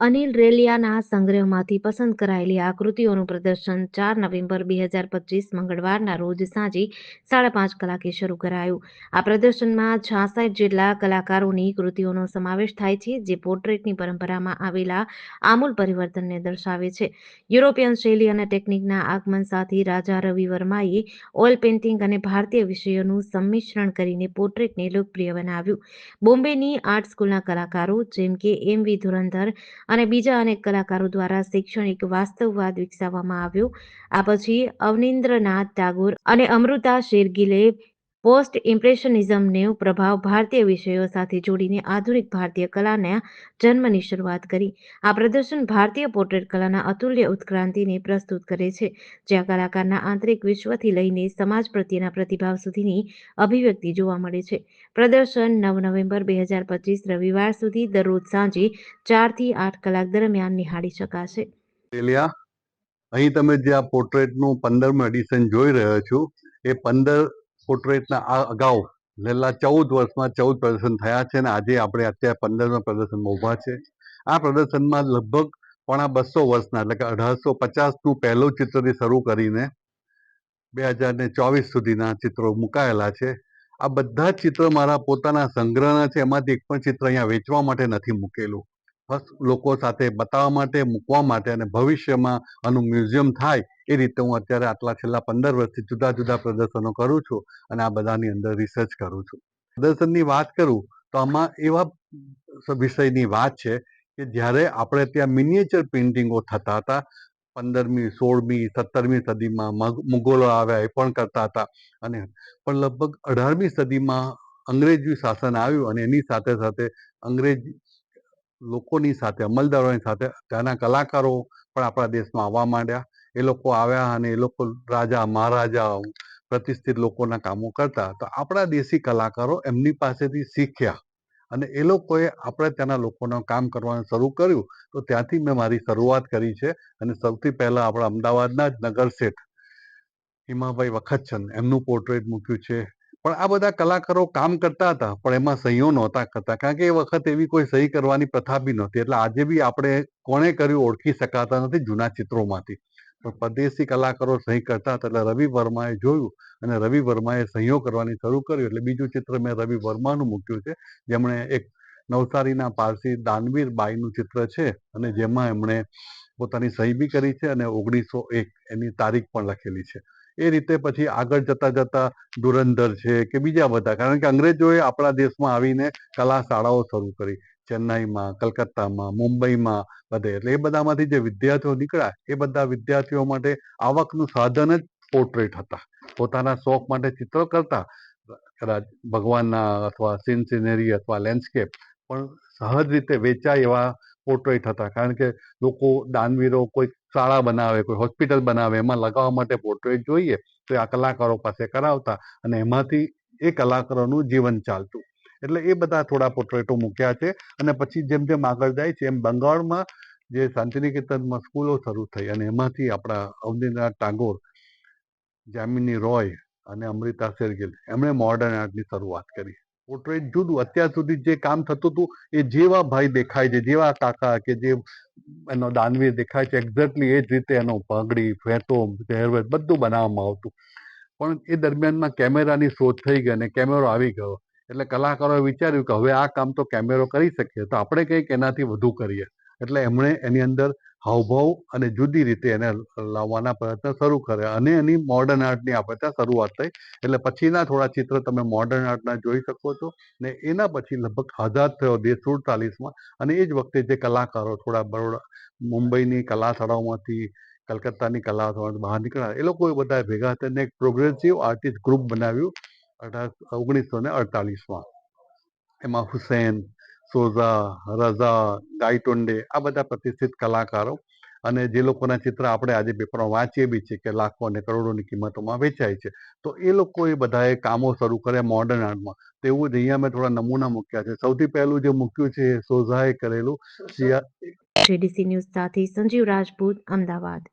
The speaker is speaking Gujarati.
અનિલ રેલિયાના સંગ્રહમાંથી પસંદ કરાયેલી આકૃતિઓનું પ્રદર્શન ચાર નવેમ્બર બે હજાર પચીસ મંગળવારના રોજ સાંજે સાડા પાંચ કલાકે શરૂ કરાયું. આ પ્રદર્શનમાં છાસઠ જેટલા કલાકારોની કૃતિઓનો સમાવેશ થાય છે, જે પોર્ટ્રેટની પરંપરામાં આવેલા આમૂલ પરિવર્તનને દર્શાવે છે. યુરોપિયન શૈલી અને ટેકનિકના આગમન સાથે રાજા રવિ વર્માએ ઓઇલ પેઇન્ટિંગ અને ભારતીય વિષયોનું સંમિશ્રણ કરીને પોર્ટ્રેટને લોકપ્રિય બનાવ્યું. બોમ્બેની આર્ટ સ્કૂલના કલાકારો જેમ કે એમ વી ધુરંધર અને બીજા અનેક કલાકારો દ્વારા શૈક્ષણિક વાસ્તવવાદ વિકસાવવામાં આવ્યો. આ પછી અવનિન્દ્રનાથ ટાગોર અને અમૃતા શેરગીલે પોસ્ટ ઇમ્પ્રેશનિઝમનો પ્રભાવ ભારતીય વિષયો સાથે જોડીને આધુનિક ભારતીય કલાના જન્મની શરૂઆત કરી. આ પ્રદર્શન ભારતીય પોર્ટ્રેટ કલાના અતુલ્ય ઉત્ક્રાંતિને પ્રસ્તુત કરે છે, જ્યાં કલાકારના આંતરિક વિશ્વથી લઈને સમાજ પ્રત્યેના પ્રતિભાવ સુધીની અભિવ્યક્તિ જોવા મળે છે. પ્રદર્શન નવ નવેમ્બર બે હજાર પચીસ રવિવાર સુધી દરરોજ સાંજે ચારથી આઠ કલાક દરમિયાન નિહાળી શકાશે. અહીં તમે જે આ પોર્ટ્રેટનું પંદરમું એડિશન જોઈ રહ્યો છો, એ પંદર પોર્ટ્રેટના આ અગાઉ છેલ્લા ચૌદ વર્ષમાં ચૌદ પ્રદર્શન થયા છે અને આજે આપણે અત્યારે પંદરમા પ્રદર્શનમાં ઊભા છે. આ પ્રદર્શનમાં લગભગ પોણા બસો વર્ષના એટલે કે અઢારસો પચાસનું પહેલું ચિત્રથી શરૂ કરીને બે હજાર ને ચોવીસ સુધીના ચિત્રો મુકાયેલા છે. આ બધા જ ચિત્રો મારા પોતાના સંગ્રહના છે. એમાંથી એક પણ ચિત્ર અહીંયા વેચવા માટે નથી મૂકેલું. બસ લોકો સાથે બતાવવા માટે, મૂકવા માટે અને ભવિષ્યમાં આનું મ્યુઝિયમ થાય એ રીતે હું અત્યારે આટલા છેલ્લા પંદર વર્ષથી જુદા જુદા પ્રદર્શનો કરું છું અને આ બધાની અંદર રિસર્ચ કરું છું. પ્રદર્શનની વાત કરું તો આમાં એવા વિષયની વાત છે કે જ્યારે આપણે ત્યાં મિનિએચર પેઇન્ટિંગો થતા હતા, પંદરમી, સોળમી, સત્તરમી સદીમાં મુગલો આવ્યા એ પણ કરતા હતા અને પણ લગભગ અઢારમી સદીમાં અંગ્રેજી શાસન આવ્યું અને એની સાથે સાથે અંગ્રેજ લોકોની સાથે, અમલદારોની સાથે, ત્યાંના કલાકારો પણ આપણા દેશમાં આવવા માંડ્યા. એ લોકો આવ્યા અને એ લોકો રાજા મહારાજા પ્રતિષ્ઠિત લોકોના કામો કરતા. તો આપણા દેશી કલાકારો એમની પાસેથી શીખ્યા અને એ લોકોએ આપણે ત્યાંના લોકોનું કામ કરવાનું શરૂ કર્યું. તો ત્યાંથી મેં મારી શરૂઆત કરી છે અને સૌથી પહેલા આપણા અમદાવાદના જ નગર શેઠ હિમાભાઈ વખતચંદ, એમનું પોર્ટ્રેટ મૂક્યું છે. પણ આ બધા કલાકારો કામ કરતા હતા, પણ એમાં સહીઓ નહોતા કરતા. કારણ કે એ વખત એવી કોઈ સહી કરવાની પ્રથા બી નહોતી. એટલે આજે બી આપણે કોણે કર્યું ઓળખી શકાતા નથી જૂના ચિત્રોમાંથી. પણ પરદેશી કલાકારો સહી કરતા હતા. એટલે રવિ વર્માએ જોયું અને રવિ વર્માએ સહીઓ કરવાની શરૂ કર્યું એટલે બીજું ચિત્ર મેં રવિ વર્માનું મૂક્યું છે. જેમણે એક નવસારીના પારસી દાનવીર બાઈનું ચિત્ર છે અને જેમાં એમણે પોતાની સહી બી કરી છે અને ઓગણીસો એક એની તારીખ પણ લખેલી છે. એ રીતે પછી આગળ જતા જતા ધુરંધર છે કે બીજા બધા. કારણ કે અંગ્રેજોએ આપણા દેશમાં આવીને કલા શાળાઓ શરૂ કરી. ચેન્નાઈમાં, કલકત્તામાં, મુંબઈમાં, બધે. એટલે એ બધામાંથી જે વિદ્યાર્થીઓ નીકળ્યા, એ બધા વિદ્યાર્થીઓ માટે આવકનું સાધન જ પોર્ટ્રેટ હતા. પોતાના શોખ માટે ચિત્રો કરતા. કદાચ ભગવાનના અથવા સીન સિનેરી અથવા લેન્ડસ્કેપ પણ સહજ રીતે વેચાય એવા પોર્ટ્રેટ હતા. કારણ કે લોકો દાનવીરો કોઈ શાળા બનાવે, કોઈ હોસ્પિટલ બનાવે, એમાં લગાવવા માટે પોર્ટ્રેટ જોઈએ. તો આ કલાકારો પાસે કરાવતા અને એમાંથી એ કલાકારોનું જીવન ચાલતું. એટલે એ બધા થોડા પોર્ટ્રેટો મૂક્યા છે અને પછી જેમ જેમ આગળ જાય છે એમ બંગાળમાં જે શાંતિનિકેતનમાં સ્કૂલો શરૂ થઈ અને એમાંથી આપણા અવનીનાથ ટાગોર, જામિની રોય અને અમૃતા શેરગિલ, એમણે મોડર્ન આર્ટની શરૂઆત કરી. પોર્ટ્રેટ જુદું, અત્યાર સુધી જે કામ થતું હતું એ જેવા ભાઈ દેખાય છે, જેવા કાકા કે જે એનો દાનવીર દેખાય છે એક્ઝેક્ટલી એ જ રીતે એનો પગડી ફેંટો ઝેરવેર બધું બનાવવામાં આવતું. પણ એ દરમિયાનમાં કેમેરાની શોધ થઈ ગઈ અને કેમેરો આવી ગયો. એટલે કલાકારોએ વિચાર્યું કે હવે આ કામ તો કેમેરો કરી શકીએ, તો આપણે કંઈક એનાથી વધુ કરીએ. એટલે એમણે એની અંદર હાવભાવ અને જુદી રીતે એને લાવવાના પ્રયત્ન શરૂ કર્યા અને એની મોડર્ન આર્ટની આપણે ત્યાં શરૂઆત થઈ. એટલે પછીના થોડા ચિત્ર તમે મોડર્ન આર્ટના જોઈ શકો છો ને એના પછી લગભગ આઝાદ થયો દેશ સુડતાલીસમાં અને એ જ વખતે જે કલાકારો થોડા બરોડા મુંબઈની કલા શાળાઓમાંથી, કલકત્તાની કલા બહાર નીકળ્યા, એ લોકો બધા ભેગા થઈને એક પ્રોગ્રેસિવ આર્ટિસ્ટ ગ્રુપ બનાવ્યું. અઢાર ઓગણીસો ને અડતાલીસમાં. એમાં હુસેન સોઝા રઝા ગાયટોંડે આ બધા પ્રતિષ્ઠિત કલાકારો અને જે લોકોના ચિત્ર આપણે આજે પેપરમાં વાંચીએ બી છે કે લાખો અને કરોડોની કિંમતોમાં વેચાય છે તો એ લોકોએ બધાએ કામો શરૂ કર્યા મોડર્ન આર્ટમાં તો એવું જ અહીંયા મેં થોડા નમૂના મૂક્યા છે. સૌથી પહેલું જે મૂક્યું છે એ સોઝાએ કરેલું જેડીસી ન્યૂઝ સાથે સંજીવ રાજપૂત અમદાવાદ.